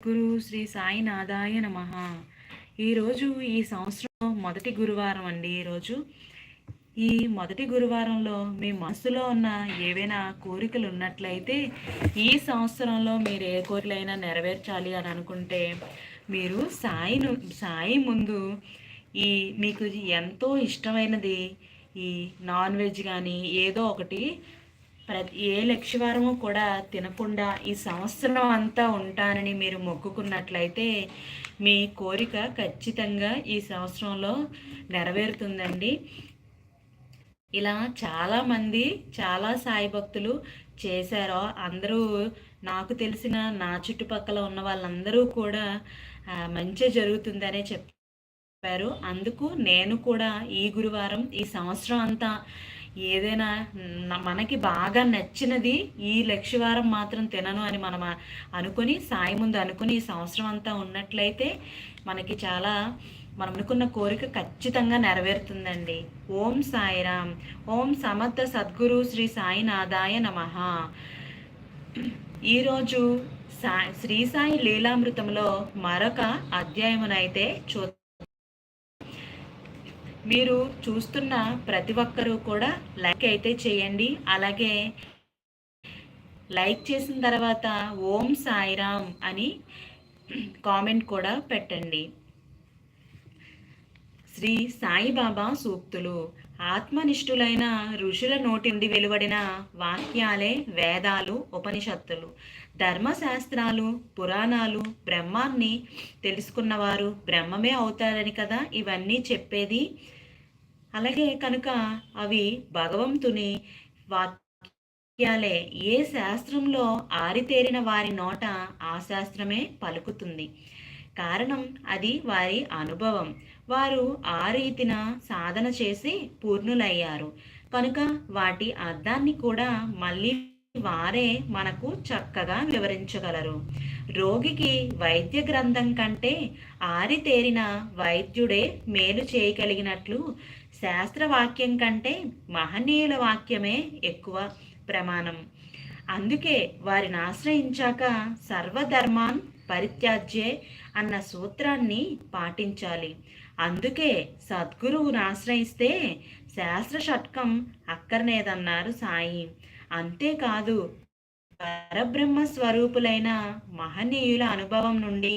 గురు శ్రీ సాయినాథాయ నమ. ఈరోజు ఈ సంవత్సరం మొదటి గురువారం అండి ఈరోజు ఈ మొదటి గురువారంలో మీ మనసులో ఉన్న ఏవైనా కోరికలు ఉన్నట్లయితే ఈ సంవత్సరంలో మీరు ఏ కోరికలైనా నెరవేర్చాలి అని అనుకుంటే మీరు సాయిను సాయి ముందు ఈ మీకు ఎంతో ఇష్టమైనది ఈ నాన్ వెజ్ కానీ ఏదో ఒకటి ప్రతి ఏ లక్ష్యవారము కూడా తినకుండా ఈ సంవత్సరం అంతా ఉంటానని మీరు మొక్కుకున్నట్లయితే మీ కోరిక ఖచ్చితంగా ఈ సంవత్సరంలో నెరవేరుతుందండి. ఇలా చాలామంది చాలా సాయి భక్తులు చేశారో అందరూ నాకు తెలిసిన నా చుట్టుపక్కల ఉన్న వాళ్ళందరూ కూడా మంచి జరుగుతుందనే చెప్పారు. అందుకు నేను కూడా ఈ గురువారం ఈ సంవత్సరం అంతా ఏదైనా మనకి బాగా నచ్చినది ఈ లక్ష్యవారం మాత్రం తినను అని మనం అనుకుని సాయి ముందు అనుకుని ఈ సంవత్సరం అంతా ఉన్నట్లయితే మనకి చాలా మనం అనుకున్న కోరిక ఖచ్చితంగా నెరవేరుతుందండి. ఓం సాయిరామ్. ఓం సమర్థ సద్గురు శ్రీ సాయినాథాయ నమ. ఈరోజు సా శ్రీ సాయి లీలామృతంలో మరొక అధ్యాయమునైతే చూ మీరు చూస్తున్న ప్రతి ఒక్కరూ కూడా లైక్ అయితే చేయండి. అలాగే లైక్ చేసిన తర్వాత ఓం సాయిరామ్ అని కామెంట్ కూడా పెట్టండి. శ్రీ సాయిబాబా సూక్తులు ఆత్మనిష్ఠులైన ఋషుల నోటి నుండి వెలువడిన వాక్యాలే వేదాలు ఉపనిషత్తులు. ధర్మశాస్త్రాలు పురాణాలు బ్రహ్మాన్ని తెలుసుకున్నవారు బ్రహ్మమే అవుతారని కదా ఇవన్నీ చెప్పేది. అలాగే కనుక అవి భగవంతుని వాక్యాలే. ఏ శాస్త్రంలో ఆరితేరిన వారి నోట ఆ శాస్త్రమే పలుకుతుంది. కారణం అది వారి అనుభవం. వారు ఆ రీతిన సాధన చేసి పూర్ణులయ్యారు. కనుక వాటి అర్థాన్ని కూడా మళ్ళీ వారే మనకు చక్కగా వివరించగలరు. రోగికి వైద్య గ్రంథం కంటే ఆరితేరిన వైద్యుడే మేలు చేయగలిగినట్లు శాస్త్రవాక్యం కంటే మహనీయుల వాక్యమే ఎక్కువ ప్రమాణం. అందుకే వారిని ఆశ్రయించాక సర్వధర్మాన్ పరిత్యాజ్యే అన్న సూత్రాన్ని పాటించాలి. అందుకే సద్గురువును ఆశ్రయిస్తే శాస్త్ర షట్కం అక్కర్నేదన్నారు సాయి. అంతేకాదు పరబ్రహ్మ స్వరూపులైన మహనీయుల అనుభవం నుండి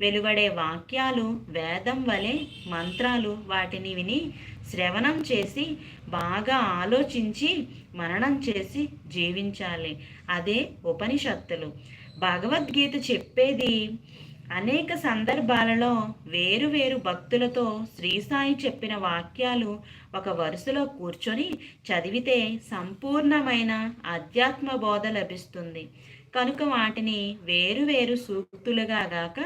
వెలువడే వాక్యాలు వేదం వలె మంత్రాలు వాటిని విని శ్రవణం చేసి బాగా ఆలోచించి మననం చేసి జీవించాలి. అదే ఉపనిషత్తులు. భగవద్గీత చెప్పేది అనేక సందర్భాలలో వేరు వేరు భక్తులతో శ్రీసాయి చెప్పిన వాక్యాలు ఒక వరుసలో కూర్చొని చదివితే సంపూర్ణమైన అధ్యాత్మ బోధ లభిస్తుంది. కనుక వాటిని వేరువేరు సూక్తులుగా గాక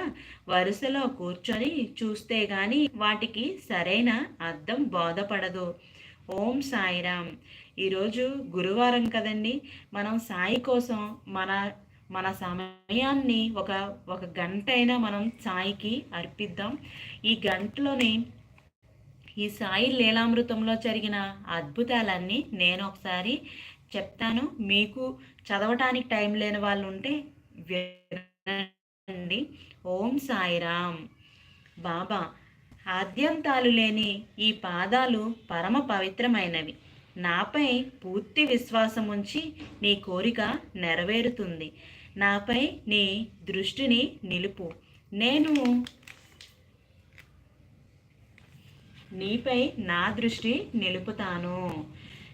వరుసలో కూర్చొని చూస్తే గాని వాటికి సరైన అర్థం బోధపడదు. ఓం సాయిరామ్. ఈరోజు గురువారం కదండి. మనం సాయి కోసం మన మన సమయాన్ని ఒక ఒక గంట అయినా మనం సాయికి అర్పిద్దాం. ఈ గంటలోని ఈ సాయి లీలామృతంలో జరిగిన అద్భుతాలన్నీ నేను ఒకసారి చెప్తాను. మీకు చదవటానికి టైం లేని వాళ్ళు ఉంటే వినండి. ఓం సాయిరామ్ బాబా ఆద్యంతాలు లేని ఈ పాదాలు పరమ పవిత్రమైనవి. నాపై పూర్తి విశ్వాసం ఉంచి నీ కోరిక నెరవేరుతుంది. నాపై నీ దృష్టిని నిలుపు. నేను నీపై నా దృష్టి నిలుపుతాను.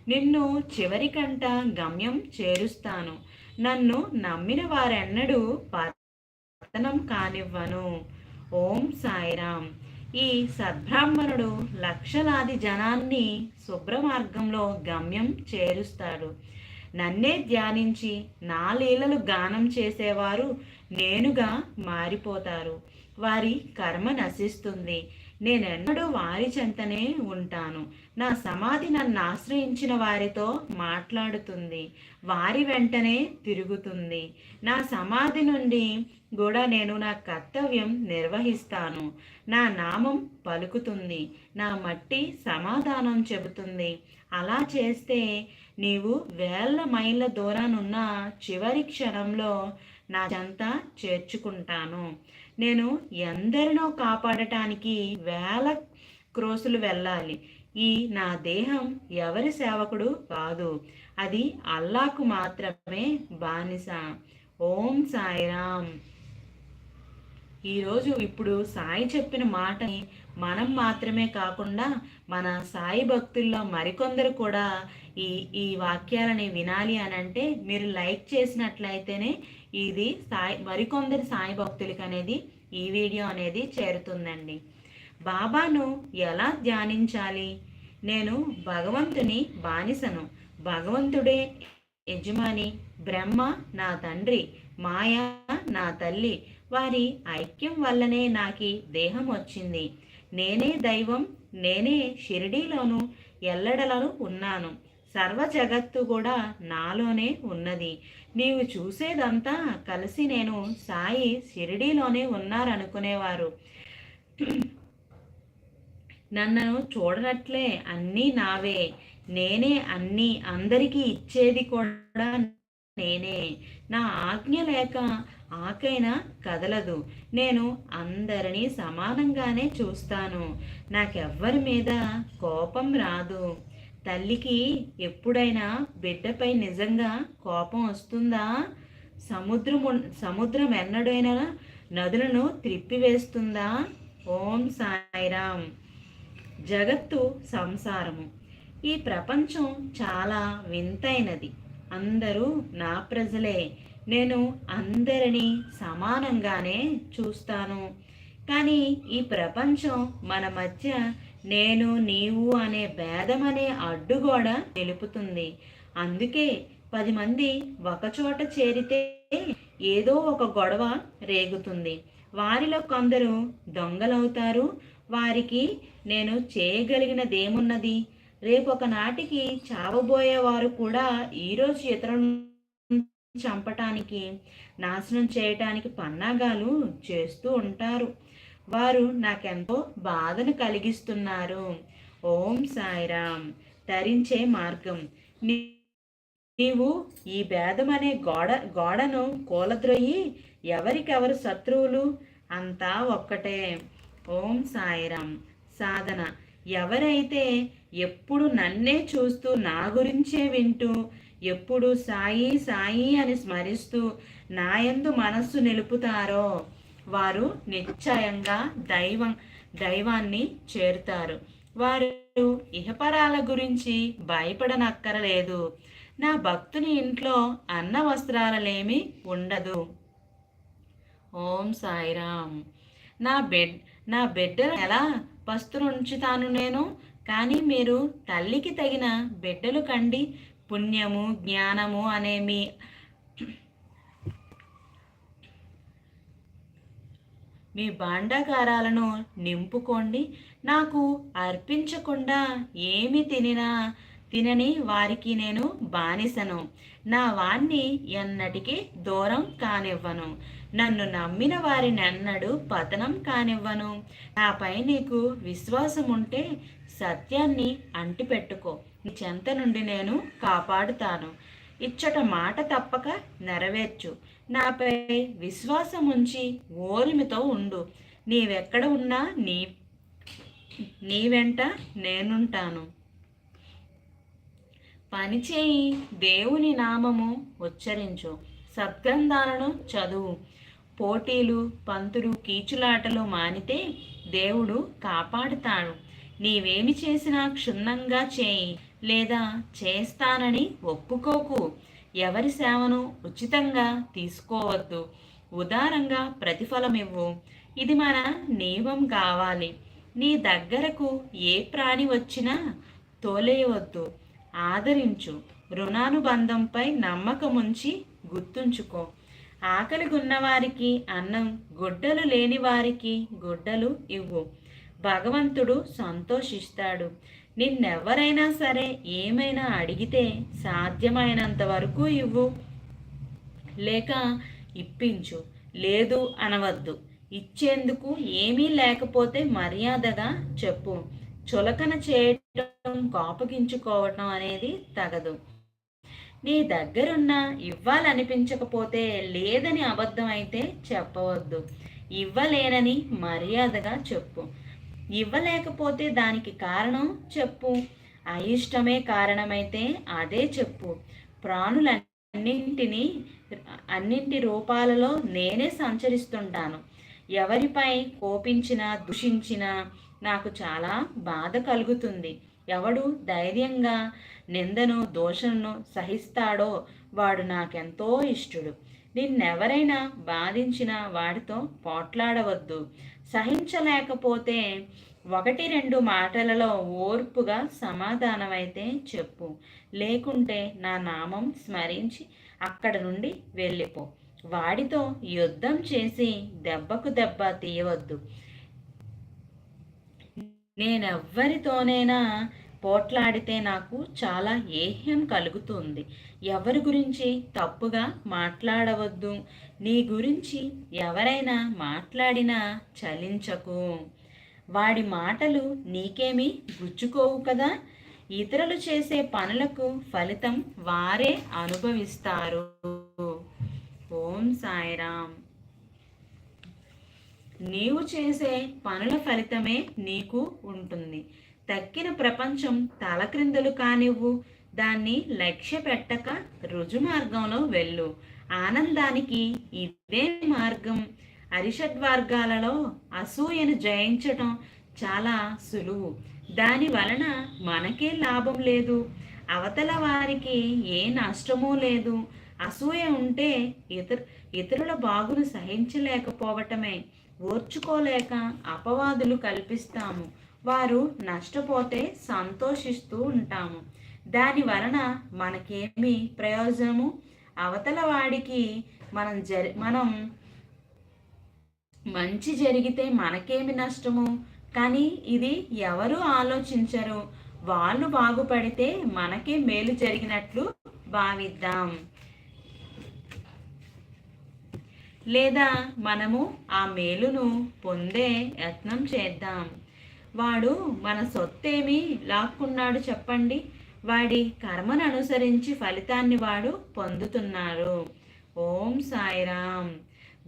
నిన్ను చివరికంట గమ్యం చేరుస్తాను. నన్ను నమ్మిన వారెన్నడూ పతనం కానివ్వను. ఓం సాయిరామ్. ఈ సద్బ్రాహ్మణుడు లక్షలాది జనాన్ని శుభ్రమార్గంలో గమ్యం చేరుస్తాడు. నన్నే ధ్యానించి నా లీలలు గానం చేసేవారు నేనుగా మారిపోతారు. వారి కర్మ నశిస్తుంది. నేనెన్నడూ వారి చెంతనే ఉంటాను. నా సమాధి నన్ను ఆశ్రయించిన వారితో మాట్లాడుతుంది. వారి వెంటనే తిరుగుతుంది. నా సమాధి నుండి కూడా నేను నా కర్తవ్యం నిర్వహిస్తాను. నా నామం పలుకుతుంది. నా మట్టి సమాధానం చెబుతుంది. అలా చేస్తే నీవు వేల మైళ్ళ దూరానున్న చివరి క్షణంలో నా చెంత చేర్చుకుంటాను. నేను ఎందరినో కాపాడటానికి వేల క్రోసులు వెళ్ళాలి. ఈ నా దేహం ఎవరి సేవకుడు కాదు. అది అల్లాకు మాత్రమే బానిస. ఓం సాయిరామ్. ఈరోజు ఇప్పుడు సాయి చెప్పిన మాటని మనం మాత్రమే కాకుండా మన సాయి భక్తుల్లో మరికొందరు కూడా ఈ ఈ వాక్యాలని వినాలి అని అంటే మీరు లైక్ చేసినట్లయితేనే ఇది సాయి మరికొందరు సాయి భక్తులకి అనేది ఈ వీడియో అనేది చేరుతుందండి. బాబాను ఎలా ధ్యానించాలి? నేను భగవంతుని బానిసను. భగవంతుడే యజమాని బ్రహ్మ నా తండ్రి మాయ నా తల్లి వారి ఐక్యం వల్లనే నాకు దేహం వచ్చింది. నేనే దైవం నేనే షిరిడీలోను ఎల్లడలను ఉన్నాను. సర్వ జగత్తు కూడా నాలోనే ఉన్నది. నీవు చూసేదంతా కలిసి నేను సాయి షిరిడీలోనే ఉన్నారనుకునేవారు. నన్ను చూడనట్లే అన్నీ నావే. నేనే అన్నీ అందరికీ ఇచ్చేది కూడా నేనే. నా ఆజ్ఞ లేక ఆకైనా కదలదు. నేను అందరినీ సమానంగానే చూస్తాను. నాకెవ్వరి మీద కోపం రాదు. తల్లికి ఎప్పుడైనా బిడ్డపై నిజంగా కోపం వస్తుందా? సముద్రము సముద్రం ఎన్నడైనా నదులను త్రిప్పివేస్తుందా? ఓం సాయిరామ్ జగత్తు సంసారము. ఈ ప్రపంచం చాలా వింతైనది. అందరూ నా ప్రజలే. నేను అందరినీ సమానంగానే చూస్తాను. కానీ ఈ ప్రపంచం మన మధ్య నేను నీవు అనే భేదమనే అనే అడ్డుగోడ నిలుపుతుంది. అందుకే పది మంది ఒకచోట చేరితే ఏదో ఒక గొడవ రేగుతుంది. వారిలో కొందరు దొంగలవుతారు. వారికి నేను చేయగలిగినదేమున్నది? రేపు నాటికి చావబోయేవారు కూడా ఈరోజు ఇతరులను చంపటానికి నాశనం చేయటానికి పన్నాగాలు చేస్తూ ఉంటారు. వారు నాకెంతో బాధను కలిగిస్తున్నారు. ఓం సాయిరామ్ తరించే మార్గం. నీవు ఈ భేదం అనే గోడ గోడను కూలద్రొయ్యి ఎవరికెవరు శత్రువులు? అంతా ఒక్కటే. ఓం సాయిరామ్ సాధన. ఎవరైతే ఎప్పుడు నన్నే చూస్తూ నా గురించే వింటూ ఎప్పుడు సాయి సాయి అని స్మరిస్తూ నాయందు మనస్సు నిలుపుతారో వారు నిశ్చయంగా దైవం దైవాన్ని చేరుతారు. వారు ఇహపరాల గురించి భయపడనక్కరలేదు. నా భక్తుని ఇంట్లో అన్న వస్త్రాలలేమి ఉండదు. ఓం సాయిరామ్ నా బెడ్ నా బిడ్డను ఎలా పస్తులుంచుతాను నేను? కానీ మీరు తల్లికి తగిన బిడ్డలు కండి. పుణ్యము జ్ఞానము అనే మీ మీ భాండాగారాలను నింపుకోండి. నాకు అర్పించకుండా ఏమి తినినా తినని వారికి నేను బానిసను. నా వాణ్ణి ఎన్నటికీ దూరం కానివ్వను. నన్ను నమ్మిన వారిని అన్నడు పతనం కానివ్వను. నాపై నీకు విశ్వాసం ఉంటే సత్యాన్ని అంటిపెట్టుకో. నీ చెంత నుండి నేను కాపాడుతాను. ఇచ్చట మాట తప్పక నెరవేర్చు. నాపై విశ్వాసం ఉంచి ఓరిమితో ఉండు. నీవెక్కడ ఉన్నా నీ నీ వెంట నేనుంటాను. పనిచేయి దేవుని నామము ఉచ్చరించు. సద్గ్రంథాలను చదువు. పోటీలు పంతులు కీచులాటలు మానితే దేవుడు కాపాడుతాడు. నీవేమి చేసినా క్షుణ్ణంగా చేయి. లేదా చేస్తానని ఒప్పుకోకు. ఎవరి సేవను ఉచితంగా తీసుకోవద్దు. ఉదారంగా ప్రతిఫలమివ్వు. ఇది మన నియమం కావాలి. నీ దగ్గరకు ఏ ప్రాణి వచ్చినా తోలేయవద్దు ఆదరించు. రుణానుబంధంపై నమ్మకముంచి గుర్తుంచుకో. ఆకలి ఉన్నవారికి అన్నం గుడ్డలు లేని వారికి గుడ్డలు ఇవ్వు. భగవంతుడు సంతోషిస్తాడు. నిన్నెవరైనా సరే ఏమైనా అడిగితే సాధ్యమైనంత వరకు ఇవ్వు. లేక ఇప్పించు. లేదు అనవద్దు. ఇచ్చేందుకు ఏమీ లేకపోతే మర్యాదగా చెప్పు. చులకన చేయటం కోపగించుకోవటం అనేది తగదు. నీ దగ్గరున్న ఇవ్వాలనిపించకపోతే లేదని అబద్ధం అయితే చెప్పవద్దు. ఇవ్వలేనని మర్యాదగా చెప్పు. ఇవ్వలేకపోతే దానికి కారణం చెప్పు. అయిష్టమే కారణమైతే అదే చెప్పు. ప్రాణులన్నింటినీ అన్నింటి రూపాలలో నేనే సంచరిస్తుంటాను. ఎవరిపై కోపించినా దూషించినా నాకు చాలా బాధ కలుగుతుంది. ఎవడు ధైర్యంగా నిందను దోషణను సహిస్తాడో వాడు నాకెంతో ఇష్టడు. నిన్నెవరైనా బాధించిన వాడితో పోట్లాడవద్దు. సహించలేకపోతే ఒకటి రెండు మాటలలో ఓర్పుగా సమాధానమైతే చెప్పు. లేకుంటే నా నామం స్మరించి అక్కడ నుండి వెళ్ళిపో. వాడితో యుద్ధం చేసి దెబ్బకు దెబ్బ తీయవద్దు. నేనెవ్వరితోనైనా పోట్లాడితే నాకు చాలా ఏహ్యం కలుగుతుంది. ఎవరి గురించి తప్పుగా మాట్లాడవద్దు. నీ గురించి ఎవరైనా మాట్లాడినా చలించకు. వాడి మాటలు నీకేమీ గుచ్చుకోవు కదా? ఇతరులు చేసే పనులకు ఫలితం వారే అనుభవిస్తారు. ఓం సాయిరామ్. నీవు చేసే పనుల ఫలితమే నీకు ఉంటుంది. తక్కిన ప్రపంచం తలక్రిందులు కానివ్వు. దాన్ని లక్ష్య పెట్టక రుజు మార్గంలో వెళ్ళు. ఆనందానికి ఇదే మార్గం. అరిషడ్వర్గాలలో అసూయను జయించటం చాలా సులువు. దాని వలన మనకే లాభం లేదు. అవతల వారికి ఏ నష్టమూ లేదు. అసూయ ఉంటే ఇతరు ఇతరుల బాగును సహించలేకపోవటమే. ఓర్చుకోలేక అపవాదులు కల్పిస్తాము. వారు నష్టపోతే సంతోషిస్తూ ఉంటాము. దాని వలన మనకేమి ప్రయోజనము? అవతల వాడికి మనం జరి మనం మంచి జరిగితే మనకేమి నష్టము? కానీ ఇది ఎవరు ఆలోచించరు. వాళ్ళు బాగుపడితే మనకే మేలు జరిగినట్లు భావిద్దాం. లేదా మనము ఆ మేలును పొందే యత్నం చేద్దాం. వాడు మన సొత్తేమి లాక్కున్నాడు చెప్పండి. వాడి కర్మను అనుసరించి ఫలితాన్ని వాడు పొందుతున్నారు ఓం సాయిరామ్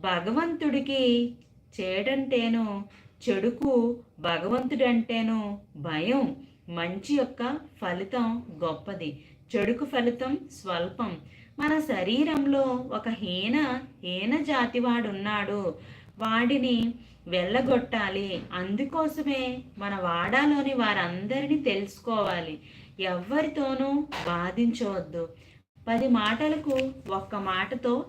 భగవంతుడికి చేడంటేను చెడుకు భగవంతుడంటేను భయం మంచి యొక్క ఫలితం గొప్పది. చెడుకు ఫలితం స్వల్పం. మన శరీరంలో ఒక హీన హీన జాతివాడున్నాడు. వాడిని వెళ్ళగొట్టాలి. అందుకోసమే మన వాడాలోని వారందరినీ తెలుసుకోవాలి. ఎవ్వరితోనూ బాధించవద్దు. పది మాటలకు ఒక్క మాటతో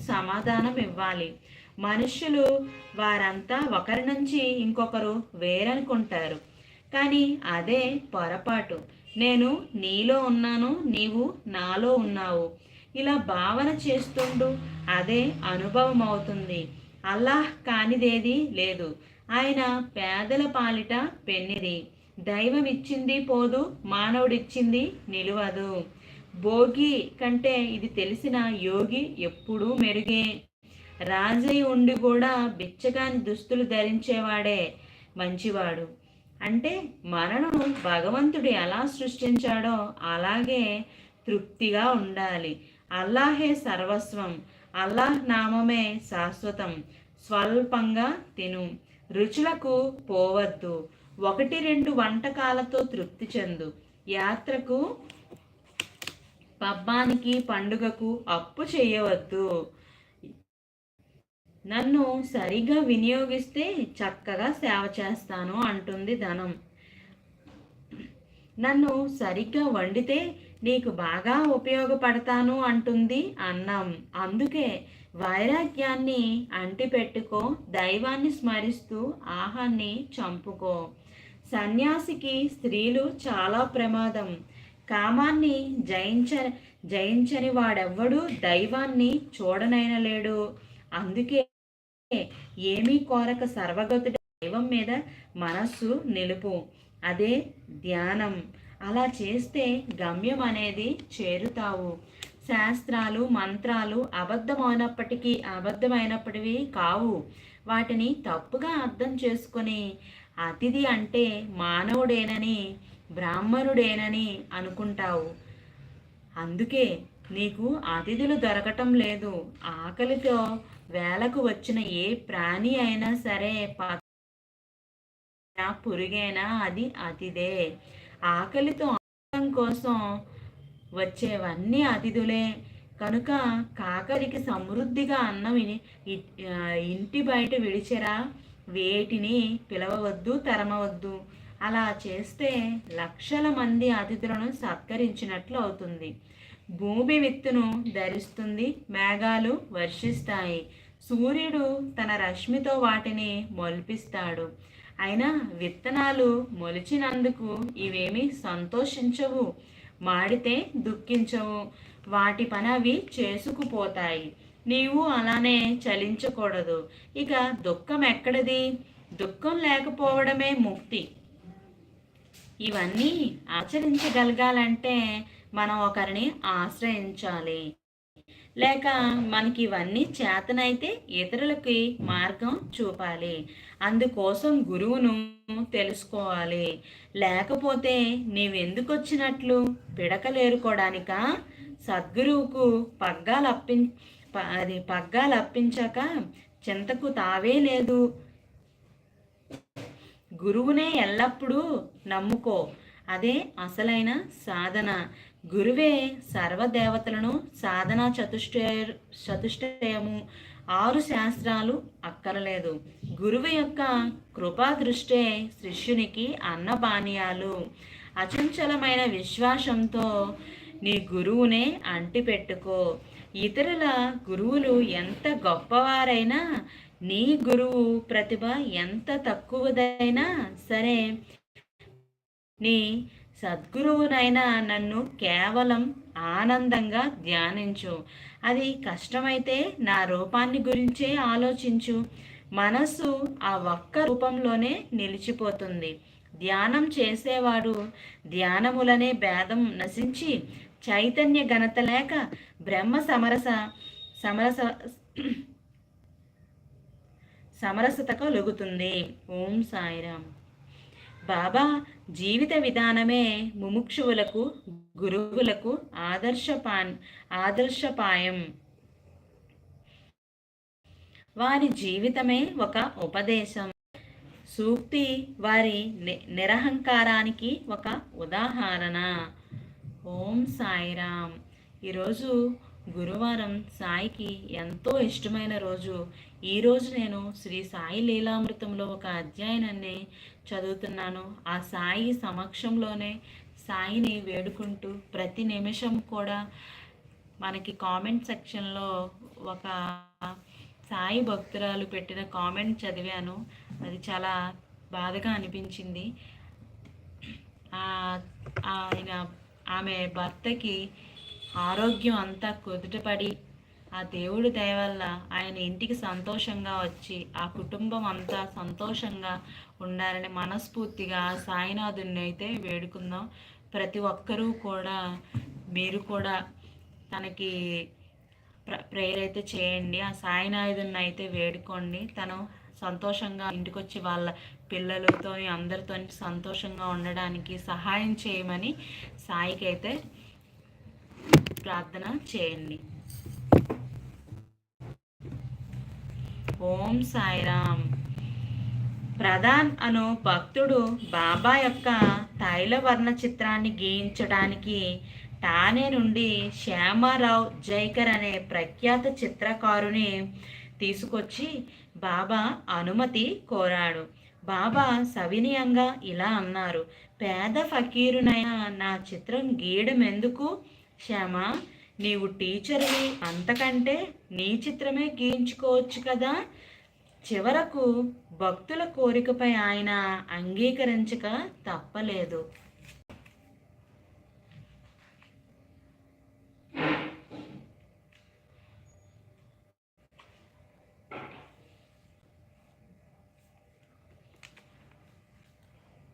సమాధానం ఇవ్వాలి. మనుషులు వారంతా ఒకరి నుంచి ఇంకొకరు వేరనుకుంటారు. కానీ అదే పొరపాటు. నేను నీలో ఉన్నాను నీవు నాలో ఉన్నావు. ఇలా భావన చేస్తుండు అదే అనుభవం అవుతుంది అల్లాహ్ కానిదేది లేదు. ఆయన పేదల పాలిట పెన్నిది. దైవం ఇచ్చింది పోదు మానవుడిచ్చింది నిలువదు. భోగి కంటే ఇది తెలిసిన యోగి ఎప్పుడూ మెరుగే. రాజయ్య ఉండి కూడా బిచ్చగాని దుస్తులు ధరించేవాడే మంచివాడు. అంటే మనను భగవంతుడు ఎలా సృష్టించాడో అలాగే తృప్తిగా ఉండాలి. అల్లాహే సర్వస్వం. అల్లాహ్ నామమే శాశ్వతం. స్వల్పంగా తిను. రుచులకు పోవద్దు. ఒకటి రెండు వంటకాలతో తృప్తి చెందు. యాత్రకు పబ్బానికి పండుగకు అప్పు చేయవద్దు. నన్ను సరిగా వినియోగిస్తే చక్కగా సేవ చేస్తాను అంటుంది ధనం. నన్ను సరిగ్గా వండితే నీకు బాగా ఉపయోగపడతాను అంటుంది అన్నం. అందుకే వైరాగ్యాన్ని అంటిపెట్టుకో దైవాన్ని స్మరిస్తూ ఆహాన్ని చంపుకో. సన్యాసికి స్త్రీలు చాలా ప్రమాదం. కామాన్ని జయించ జయించని వాడెవ్వడూ దైవాన్ని చూడనైనలేడు. అందుకే ఏమీ కోరక సర్వగతుడి దైవం మీద మనస్సు నిలుపు. అదే ధ్యానం. అలా చేస్తే గమ్యం అనేది చేరుతావు. శాస్త్రాలు మంత్రాలు అబద్ధమైనప్పటికీ అబద్ధమైనప్పటివి కావు. వాటిని తప్పుగా అర్థం చేసుకొని అతిథి అంటే మానవుడేనని బ్రాహ్మణుడేనని అనుకుంటావు. అందుకే నీకు అతిథులు దొరకటం లేదు. ఆకలితో వేలకు వచ్చిన ఏ ప్రాణి అయినా సరే పురుగైనా? అది అతిదే ఆకలితో ఆనందం కోసం వచ్చేవన్నీ అతిథులే. కనుక కాకరికి సమృద్ధిగా అన్నం ఇంటి బయట విడిచెరా. వేటిని పిలవవద్దు తరమవద్దు. అలా చేస్తే లక్షల మంది అతిథులను సత్కరించినట్లు అవుతుంది. భూమి విత్తును ధరిస్తుంది మేఘాలు వర్షిస్తాయి. సూర్యుడు తన రశ్మితో వాటిని మొల్పిస్తాడు. అయినా విత్తనాలు మొలిచినందుకు ఇవేమి సంతోషించవు మాడితే దుఃఖించవు. వాటి పని అవి చేసుకుపోతాయి. నీవు అలానే చలించకూడదు. ఇక దుఃఖం ఎక్కడిది? దుఃఖం లేకపోవడమే ముక్తి. ఇవన్నీ ఆచరించగలగాలంటే మనం ఒకరిని ఆశ్రయించాలి. లేక మనకి ఇవన్నీ చేతనైతే ఇతరులకి మార్గం చూపాలి. అందుకోసం గురువును తెలుసుకోవాలి. లేకపోతే నీవెందుకు వచ్చినట్లు పిడకలేరుకోవడానిక సద్గురువుకు పగ్గాలు అప్పి అది పగ్గాలు అప్పించాక చింతకు తావే లేదు. గురువునే ఎల్లప్పుడూ నమ్ముకో. అదే అసలైన సాధన. గురువే సర్వదేవతలను సాధన చతుష్టయ చతుష్టయము. ఆరు శాస్త్రాలు అక్కరలేదు. గురువు యొక్క కృపా దృష్టే శిష్యునికి అన్నపానీయాలు అచంచలమైన విశ్వాసంతో నీ గురువునే అంటిపెట్టుకో. ఇతరుల గురువులు ఎంత గొప్పవారైనా నీ గురువు ప్రతిభ ఎంత తక్కువదైనా సరే నీ సద్గురువునైనా నన్ను కేవలం ఆనందంగా ధ్యానించు. అది కష్టమైతే నా రూపాన్ని గురించే ఆలోచించు. మనస్సు ఆ ఒక్క రూపంలోనే నిలిచిపోతుంది. ధ్యానం చేసేవాడు ధ్యానములనే భేదం నశించి చైతన్య ఘనత లేక బ్రహ్మ సమరస సమరస సమరసత కలుగుతుంది. ఓం సాయిరామ్. బాబా జీవిత విధానమే ముముక్షువులకు గురువులకు ఆదర్శపాన్ ఆదర్శపాయం. వారి జీవితమే ఒక ఉపదేశం. సూక్తి వారి నిరహంకారానికి ఒక ఉదాహరణ. ఓం సాయిరామ్. ఈరోజు గురువారం సాయికి ఎంతో ఇష్టమైన రోజు. ఈరోజు నేను శ్రీ సాయి లీలామృతంలో ఒక అధ్యాయనాన్ని చదువుతున్నాను. ఆ సాయి సమక్షంలోనే సాయిని వేడుకుంటూ ప్రతి నిమిషం కూడా మనకి కామెంట్ సెక్షన్లో ఒక సాయి భక్తురాలు పెట్టిన కామెంట్ చదివాను. అది చాలా బాధగా అనిపించింది. ఆయన ఆమె భర్తకి ఆరోగ్యం అంతా కుదుటపడి ఆ దేవుడి దయ వల్ల ఆయన ఇంటికి సంతోషంగా వచ్చి ఆ కుటుంబం అంతా సంతోషంగా ఉండాలని మనస్ఫూర్తిగా సాయినాథుని అయితే వేడుకుందాం. ప్రతి ఒక్కరూ కూడా మీరు కూడా తనకి ప్రేయర్ అయితే చేయండి. ఆ సాయినాథుని అయితే వేడుకోండి. తను సంతోషంగా ఇంటికొచ్చి వాళ్ళ పిల్లలతో అందరితో సంతోషంగా ఉండడానికి సహాయం చేయమని సాయికి అయితే ప్రార్థన చేయండి. ఓం సాయిరామ్. ప్రధాన్ అను భక్తుడు బాబా యొక్క తైలవర్ణ చిత్రాన్ని గీయించడానికి ఠానే నుండి శ్యామారావు జైకర్ అనే ప్రఖ్యాత చిత్రకారుని తీసుకొచ్చి బాబా అనుమతి కోరాడు. బాబా సవినయంగా ఇలా అన్నారు పేద ఫకీరునైనా నా చిత్రం గీయడం ఎందుకు శ్యామ నీవు టీచర్వి అంతకంటే నీ చిత్రమే గీయించుకోవచ్చు కదా? చివరకు భక్తుల కోరికపై ఆయన అంగీకరించక తప్పలేదు.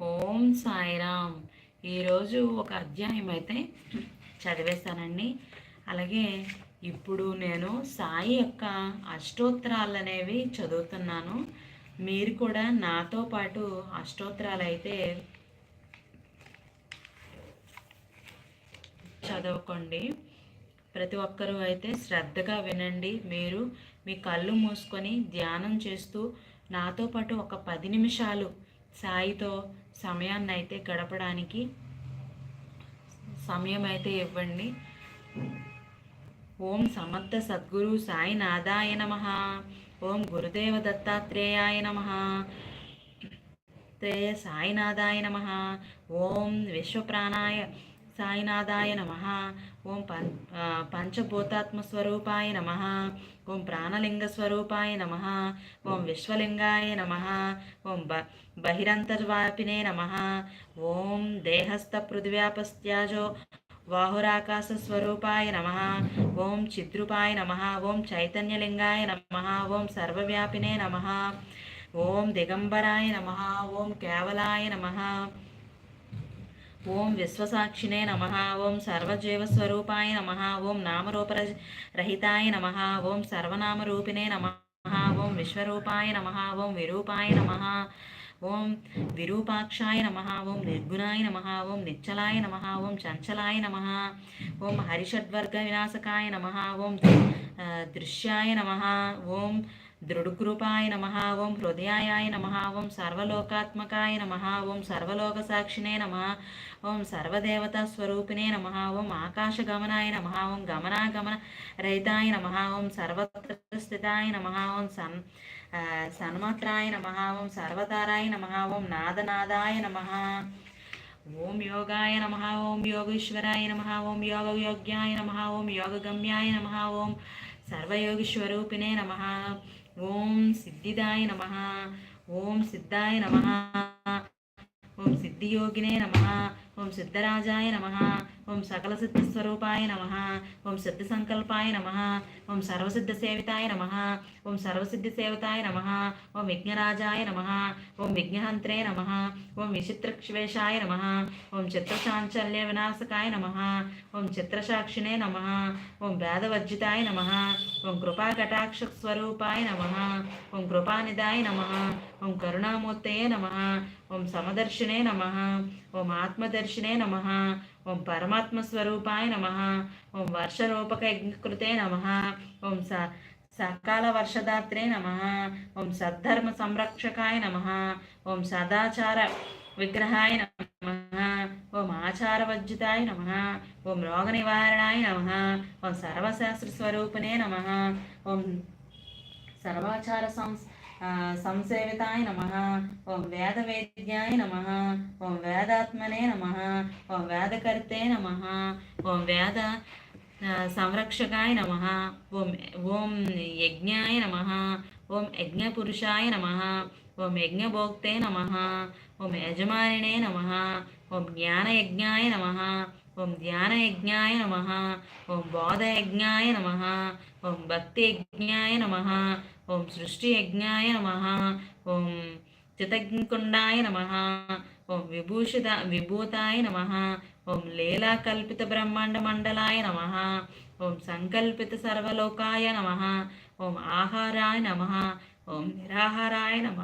ఓం సాయిరామ్ ఈరోజు ఒక అధ్యాయం అయితే చదివేశానండి అలాగే ఇప్పుడు నేను సాయి యొక్క అష్టోత్తరాలు అనేవి చదువుతున్నాను. మీరు కూడా నాతో పాటు అష్టోత్తరాలు అయితే చదువుకోండి. ప్రతి ఒక్కరూ అయితే శ్రద్ధగా వినండి. మీరు మీ కళ్ళు మూసుకొని ధ్యానం చేస్తూ నాతో పాటు ఒక పది నిమిషాలు సాయితో సమయాన్ని అయితే గడపడానికి సమయం అయితే ఇవ్వండి. ఓం సమర్థ సద్గురు సాయినాథాయ నమ. ఓం గురుదేవ దత్తాత్రేయాయ నమ. త్రేయ సాయినాథాయ నమ. ఓం విశ్వప్రాణాయ సాయినాథాయ నమ. ఓం పం పంచభూతాత్మస్వరూపాయ నమ. ఓం ప్రాణలింగస్వరూపాయ నమ. ఓం విశ్వలింగాయ నమ. ఓం బ బహిరంతర్వాపినే నమ. ఓం దేహస్థ పృథివ్యాపస్త్యాజో వాహురాకాశస్వరూపాయ నమ ఓం చిద్రూపాయ నమ ఓం చైతన్యలింగాయ నమ ఓం సర్వవ్యాపినే నమ ఓం దిగంబరాయ నమ ఓం కేవలాయ నమ ఓం విశ్వసాక్షినే నమ ఓం సర్వజీవస్వరూపాయ నమ ఓం నామరూపరహితాయ నమ ఓం సర్వనామరూపిణే నమ ఓం విశ్వరూపాయ నమ ఓం విరూపాయ నమ ఓం విరూపాక్షాయ నమ ఓం నిర్గుణాయ నమ ఓం నిచ్చలాయ నమ ఓం చంచలాయ నమ ఓం హరిషడ్వర్గ వినాశకాయ నమ ఓం దృశ్యాయ నమ ఓం దృఢకృపాయ నమ ఓం హృదయాయ నమ ఓం సర్వలోకాత్మకాయ నమ ఓం సర్వలోకసాక్షినే నమ ఓం సర్వదేవతా స్వరూపిణే నమ ఓం ఆకాశగమనాయ నమ ఓం గమనాగమన రహితాయ నమ ఓం సర్వత్ర స్థితాయ నమ ఓం సన్ సన్మాత్రాయ నమ ఓం సర్వతారాయ నమ ఓం నాదనాదాయ నమ ఓం యోగాయ నమ ఓం యోగేశ్వరాయ నమ ఓం యోగ యోగ్యాయ నమ ఓం యోగగమ్యాయ నమ ఓం సర్వయోగిస్వరూపిణే నమ ఓం సిద్ధిదాయ నమ. ఓం సిద్ధాయ నమ. ఓం సిద్ధియోగినే నమ. ఓం సిద్ధరాజాయ నమ ఓం సకల సిద్ధ స్వరూపాయ నమ ఓం సిద్ధ సంకల్పాయ నమ ఓం సర్వసిద్ధ సేవితాయ నమ ఓం సర్వసిద్ధ సేవితాయ నమ ఓం విఘ్నరాజాయ నమ ఓం విఘ్నహంత్రే నమ ఓం విచిత్రక్ష్వేషాయ నమ ఓం చిత్రచాంచల్య వినాశకాయ నమ ఓం చిత్రసాక్షినే నమ ఓం వేదవర్జితాయ నమ ఓం కృపాకటాక్ష స్వరూపాయ నమ ఓం కృపానిదాయ నమ ఓం కరుణామూర్తయే నమ ఓం సమదర్శినే నమ ఓం ఆత్మదర్శినే నమ. ఓం పరమాత్మ స్వరూపాయ నమ. ఓం వర్షరూపక యజ్ఞకృతే నమ. ఓం స సకాల వర్షదాత్రే నమ. ఓం సద్ధర్మ సంరక్షకాయ నమ. ఓం సదాచార విగ్రహాయ నమ. ఓం ఆచారవర్జితాయ నమ. ఓం రోగ నివారణాయ నమ. ఓం సర్వశాస్త్ర స్వరూపిణే నమ. ఓం సర్వాచార సంస్థ సంసేవితాయ నమ. ఓం వేదవేద్యాయ నమ. ఓం వేదాత్మనే నమ. ఓం వేదకర్తే నమ. ఓం వేద సంరక్షకాయ నమ. ఓం ఓం యజ్ఞాయ నమ. ఓం యజ్ఞపురుషాయ నమ. ఓం యజ్ఞభోక్తే నమ. ఓం యజమానినే నమ. ఓం జ్ఞానయజ్ఞాయ నమ. ఓం ధ్యానయజ్ఞాయ నమ. ఓం బోధయజ్ఞాయ నమ. ఓం భక్తియజ్ఞాయ నమ. ఓం సృష్టి యజ్ఞాయ నమ. ఓం చితకుండాయ నమ. ఓం విభూషిత విభూతాయ నమ. ఓం లీలాకల్పిత బ్రహ్మాండ మండలాయ నమ. ఓం సంకల్పిత సర్వలోకాయ నమ. ఓం ఆహారాయ నమ. ఓం నిరాహారాయ నమ.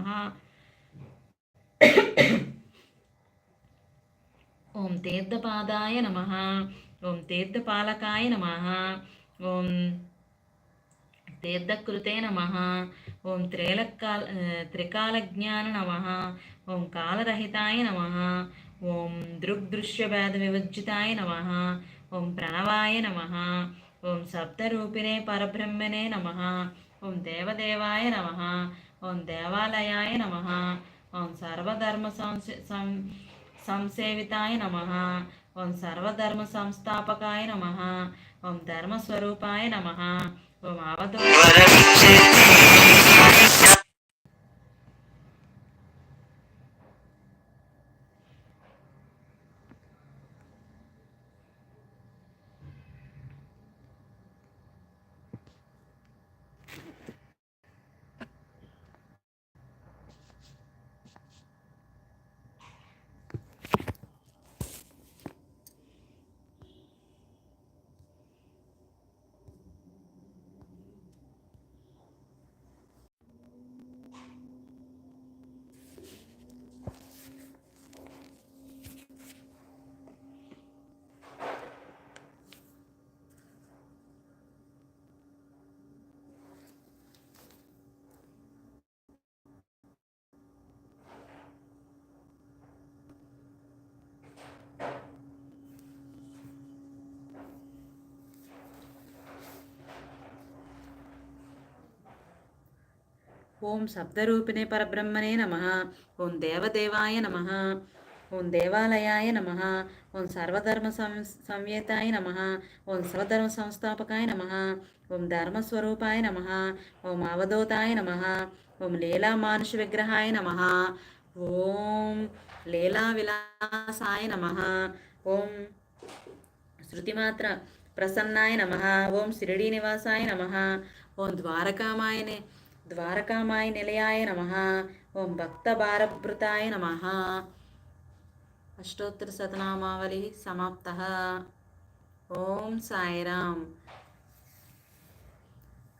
ఓం తీర్థపాదాయ నమ ఓం తీర్థపాలకాయ నమ ఓం తీర్థకృతే నమ ఓం త్రేలకాల త్రికాలజ్ఞాన నమ ఓం కాలరహితాయ నమ ఓం దృగ్దృశ్యభేద వివర్జితాయ నమ ఓం ప్రణవాయ నమ ఓం సప్తరూపిణే పరబ్రహ్మణే నమ ఓం దేవదేవాయ నమ ఓం దేవాలయాయ నమ ఓం సర్వధర్మ సంశ సంసేవితాయ నమ. ఓం సర్వధర్మ సంస్థాపకాయ నమ. ఓం ధర్మస్వరూపాయ నమ. ఓం అవధ ఓం శబ్దరూపిణే పరబ్రహ్మనే నమ ఓం దేవదేవాయ నమ ఓం దేవాలయాయ నమ ఓం సర్వధర్మ సం సంవేతాయ నమ ఓం సర్వధర్మ సంస్థాపకాయ నమ ఓం ధర్మస్వరూపాయ నమ ఓం అవధూతాయ నమ ఓం లీలా మానుష విగ్రహాయ నమ ఓం లీలా విలాసాయ నమ ఓం శృతిమాత్ర ప్రసన్నాయ నమ ఓం షిరిడీ నివాసాయ నమ ఓం ద్వారకామాయనే ద్వారకామాయ నిలయాయ నమ. ఓం భక్త భారభృతాయ నమ. అష్టోత్తర శతనామావళి సమాప్త. ఓం సాయిరామ్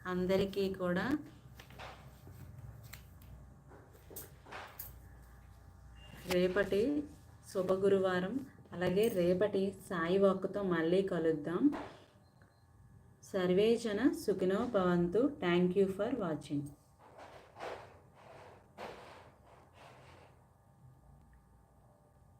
అందరికీ కూడా రేపటి శుభ గురువారం అలాగే రేపటి సాయి వాక్కుతో మళ్ళీ కలుద్దాం. సర్వేజన సుఖినో భవంతు. Thank you for watching.